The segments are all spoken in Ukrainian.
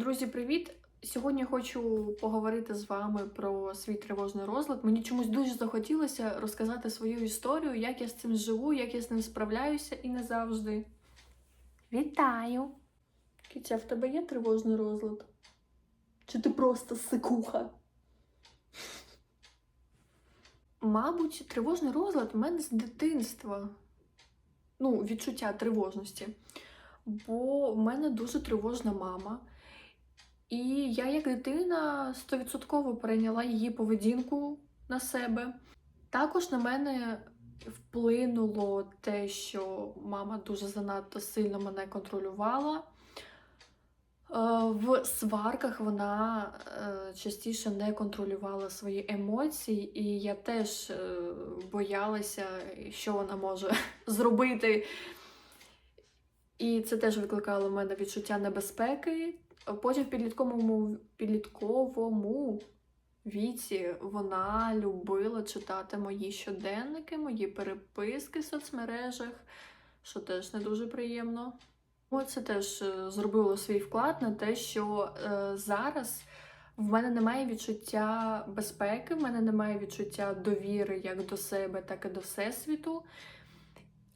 Друзі, привіт! Сьогодні хочу поговорити з вами про свій тривожний розлад. Мені чомусь дуже захотілося розказати свою історію, як я з цим живу, як я з ним справляюся і не завжди. Вітаю! Кітя, в тебе є тривожний розлад? Чи ти просто сикуха? Мабуть, тривожний розлад в мене з дитинства. Ну, відчуття тривожності. Бо в мене дуже тривожна мама. І я, як дитина, стовідсотково перейняла її поведінку на себе. Також на мене вплинуло те, що мама дуже занадто сильно мене контролювала. Е, В сварках вона е, частіше не контролювала свої емоції, і я теж е, боялася, що вона може зробити. І це теж викликало в мене відчуття небезпеки. Потім в підлітковому, підлітковому віці вона любила читати мої щоденники, мої переписки в соцмережах, що теж не дуже приємно. Це теж е, зробило свій вклад на те, що е, зараз в мене немає відчуття безпеки, в мене немає відчуття довіри як до себе, так і до всесвіту.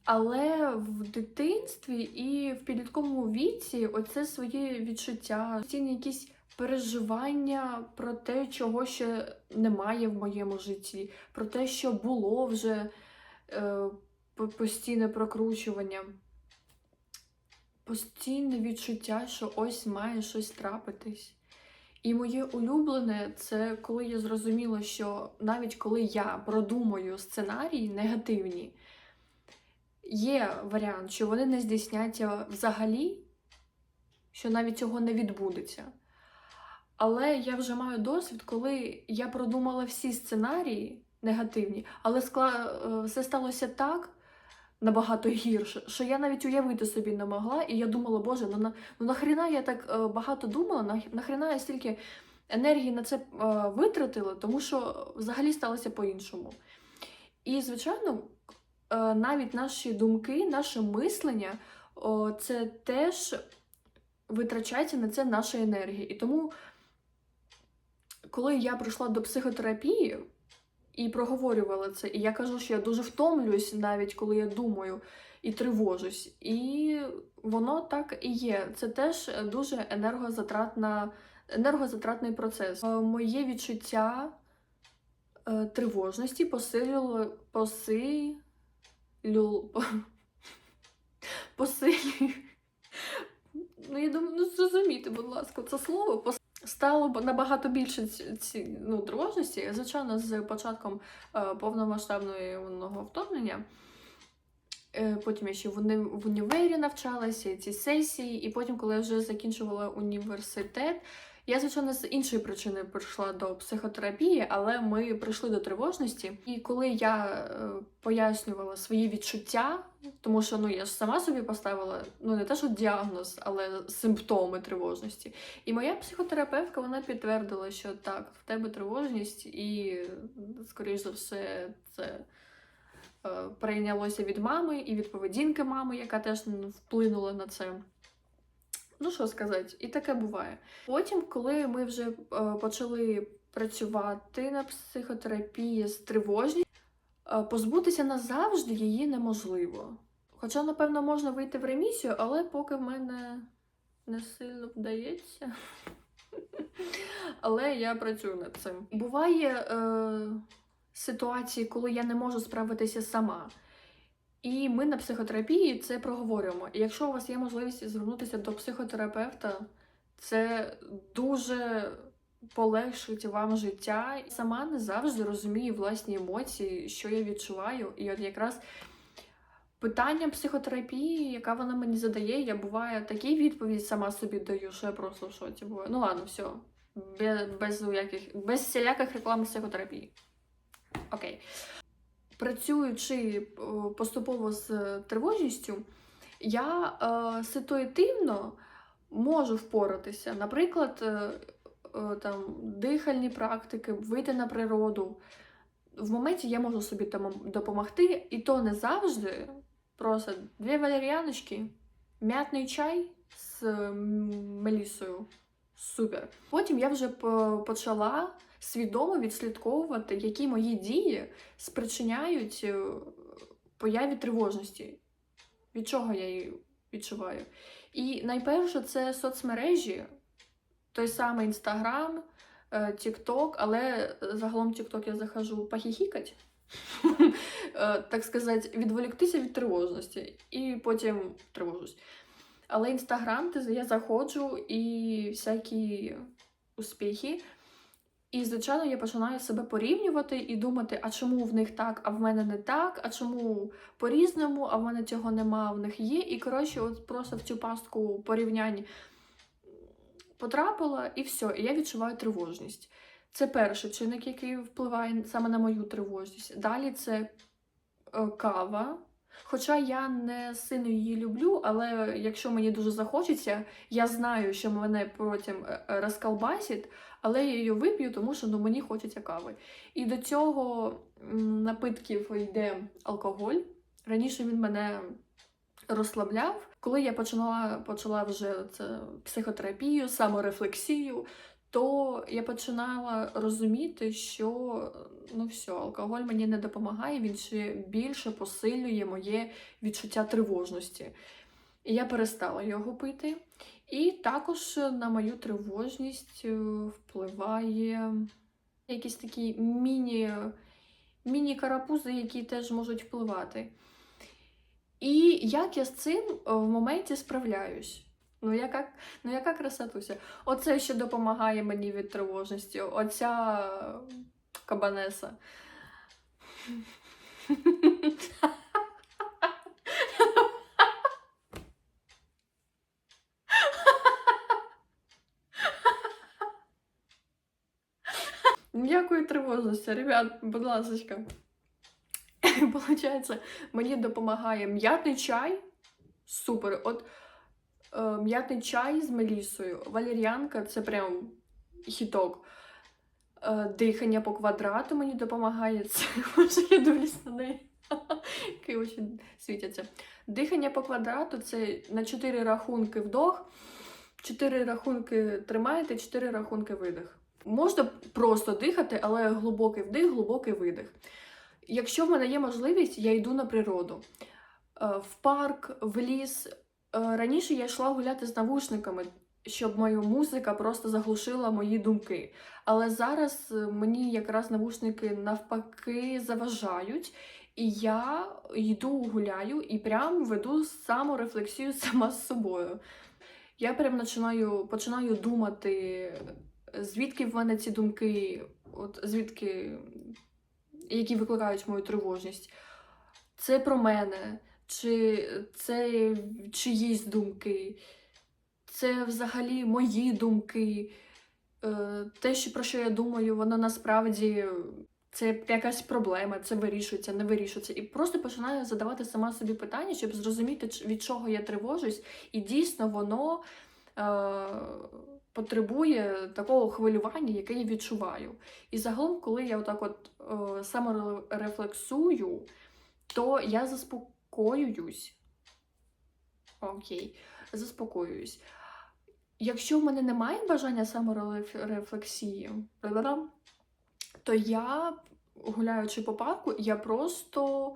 Але в дитинстві і в підлітковому віці оце своє відчуття, постійні якісь переживання про те, чого ще немає в моєму житті, про те, що було вже е, постійне прокручування, постійне відчуття, що ось має щось трапитись. І моє улюблене це коли я зрозуміла, що навіть коли я продумую сценарії негативні, є варіант, що вони не здійсняться взагалі, що навіть цього не відбудеться. Але я вже маю досвід, коли я продумала всі сценарії негативні, але скла... е, все сталося так набагато гірше, що я навіть уявити собі не могла, і я думала, боже, ну, на... ну нахріна я так е, багато думала, нах- нахріна я стільки енергії на це е, витратила, тому що взагалі сталося по-іншому. І, звичайно, навіть наші думки, наше мислення, це теж витрачається на це наша енергія. І тому, коли я прийшла до психотерапії і проговорювала це, і я кажу, що я дуже втомлююсь, навіть коли я думаю і тривожусь. І воно так і є. Це теж дуже енергозатратна, енергозатратний процес. Е, Моє відчуття е, тривожності посилило поси Лю... Посилює. Ну, я думаю, ну зрозумійте, будь ласка, це слово пос- стало набагато більше ці, ну, тривожності. Звичайно, з початком е, повномасштабного вторгнення. Е, потім я ще в, уни... в універі навчалася, ці сесії, і потім, коли я вже закінчувала університет, я, звичайно, з іншої причини прийшла до психотерапії, але ми прийшли до тривожності. І коли я е, пояснювала свої відчуття, тому що ну я ж сама собі поставила ну не те, що діагноз, але симптоми тривожності. І моя психотерапевтка вона підтвердила, що так, в тебе тривожність, і скоріш за все, це. е, Перейнялося від мами і від поведінки мами, яка теж ну, вплинула на це. Ну, що сказати, і таке буває. Потім, коли ми вже е, почали працювати на психотерапії з тривожністю, е, позбутися назавжди її неможливо. Хоча, напевно, можна вийти в ремісію, але поки в мене не сильно вдається. Але я працюю над цим. Буває е, ситуації, коли я не можу справитися сама. І ми на психотерапії це проговорюємо. І якщо у вас є можливість звернутися до психотерапевта, це дуже полегшить вам життя. Сама не завжди розумію власні емоції, що я відчуваю. І от якраз питання психотерапії, яка вона мені задає, я буває такі відповіді сама собі даю, що я просто в шоці буваю. Ну ладно, все. Без, без, без всіляких реклам психотерапії. Окей працюючи е, поступово з тривожністю, я е, ситуативно можу впоратися. Наприклад, е, е, там, дихальні практики, вийти на природу. В моменті я можу собі там допомогти, і то не завжди. Просто дві валеріаночки, м'ятний чай з мелісою Супер. Потім я вже почала свідомо відслідковувати, які мої дії спричиняють е, появі тривожності. Від чого я її відчуваю? І найперше це соцмережі, той самий Інстаграм, Тікток, але загалом Тікток я захожу похіхікать, Е, так сказати, відволіктися від тривожності і потім тривожусь. Але Інстаграм, я заходжу і всякі успіхи. І, звичайно, я починаю себе порівнювати і думати, а чому в них так, а в мене не так, а чому по-різному, а в мене цього нема, а в них є. І, коротше, от просто в цю пастку порівнянь потрапила, і все, і я відчуваю тривожність. Це перший чинник, який впливає саме на мою тривожність. Далі це е, кава. Хоча я не сильно її люблю, але якщо мені дуже захочеться, я знаю, що мене потім е, розколбасить, але я її вип'ю, тому що ну, мені хочеться кави. І до цього напитків йде алкоголь. Раніше він мене розслабляв. Коли я почала, почала вже це, психотерапію, саморефлексію, то я починала розуміти, що ну все, алкоголь мені не допомагає, він ще більше посилює моє відчуття тривожності. І я перестала його пити. І також на мою тривожність е, впливає якісь такі міні, міні-карапузи, які теж можуть впливати. І як я з цим е, в моменті справляюсь? Ну, яка, ну, яка красотуся. Оце ще допомагає мені від тривожності. Оця е, кабанеса. тривожності, ребят, будь ласка. Получається, мені допомагає м'ятний чай. Супер. От е, м'ятний чай з мелісою. Валеріанка це прям хіток. Е, дихання по квадрату мені допомагає. Це може я дивлюсь на неї. Які очі світяться. Дихання по квадрату це на 4 рахунки вдох, 4 рахунки тримаєте, 4 рахунки видих. Можна просто дихати, але глибокий вдих, глибокий видих. Якщо в мене є можливість, я йду на природу. Е, В парк, в ліс. Е, Раніше я йшла гуляти з навушниками, щоб моя музика просто заглушила мої думки. Але зараз е, мені якраз навушники навпаки заважають, і я йду гуляю і прям веду саморефлексію сама з собою. Я прям починаю, починаю думати, звідки в мене ці думки, от звідки які викликають мою тривожність. Це про мене, чи це чиїсь думки, це взагалі мої думки. Е, Те, про що я думаю, воно насправді це якась проблема, це вирішується, не вирішується. І просто починаю задавати сама собі питання, щоб зрозуміти, від чого я тривожусь, і дійсно воно е, потребує такого хвилювання, яке я відчуваю. І загалом, коли я отак от е, саморефлексую, то я заспокоююсь. Окей, заспокоююсь. Якщо в мене немає бажання саморефлексії, то я, гуляючи по парку, я просто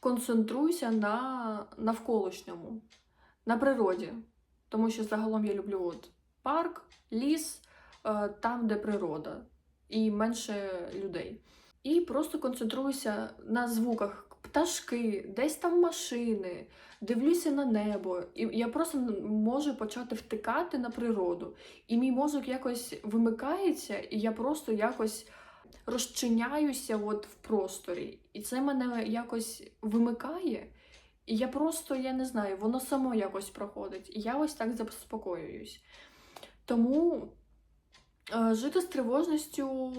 концентруюся на навколишньому, на природі. Тому що загалом я люблю от парк, ліс, е, там, де природа, і менше людей. І просто концентруюся на звуках. Пташки, десь там машини, дивлюся на небо, і я просто можу почати втикати на природу. І мій мозок якось вимикається, і я просто якось розчиняюся от в просторі. І це мене якось вимикає. І я просто, я не знаю, воно само якось проходить. І я ось так заспокоююсь. Тому е, жити з тривожністю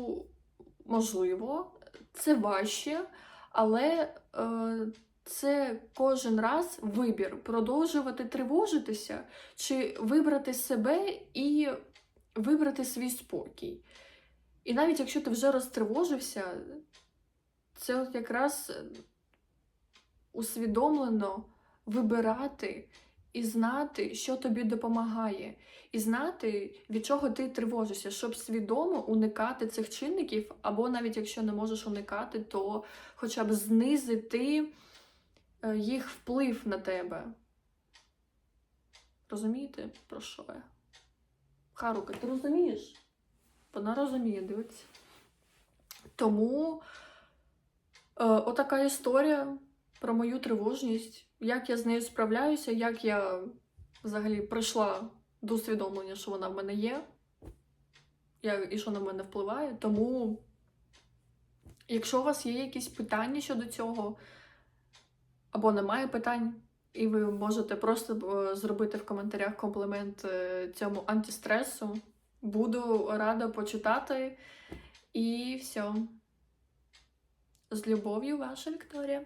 можливо, це важче, але е, це кожен раз вибір продовжувати тривожитися, чи вибрати себе і вибрати свій спокій. І навіть якщо ти вже розтривожився, це от якраз усвідомлено вибирати і знати, що тобі допомагає, і знати, від чого ти тривожишся, щоб свідомо уникати цих чинників, або навіть якщо не можеш уникати, то хоча б знизити е, їх вплив на тебе. Розумієте, про що я? Харука, ти розумієш? Вона розуміє, дивиться. Тому е, отака історія про мою тривожність, як я з нею справляюся, як я взагалі прийшла до усвідомлення, що вона в мене є, і що на мене впливає. Тому, якщо у вас є якісь питання щодо цього, або немає питань, і ви можете просто е, зробити в коментарях комплімент е, цьому антистресу. Буду рада почитати. І все. З любов'ю, ваша Вікторія.